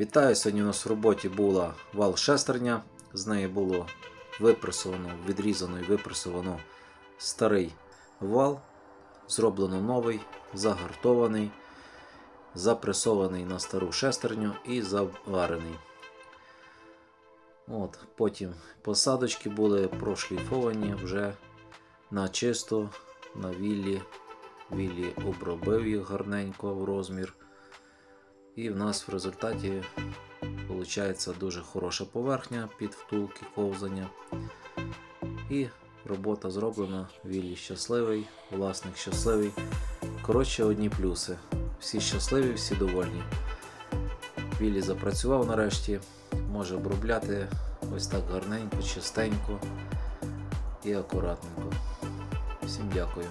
Вітаю! Сьогодні у нас в роботі була вал шестерня. З неї було випресовано, відрізано і випресовано старий вал. Зроблено новий, загартований, запресований на стару шестерню і заварений. От, потім посадочки були прошліфовані вже на чисто, на віллі. Віллі обробив їх гарненько в розмір. І в нас в результаті виходить дуже хороша поверхня під втулки ковзання. І робота зроблена, Віллі щасливий, власник щасливий. Коротше, одні плюси. Всі щасливі, всі довольні. Віллі запрацював нарешті, може обробляти ось так гарненько, чистенько і акуратненько. Всім дякую.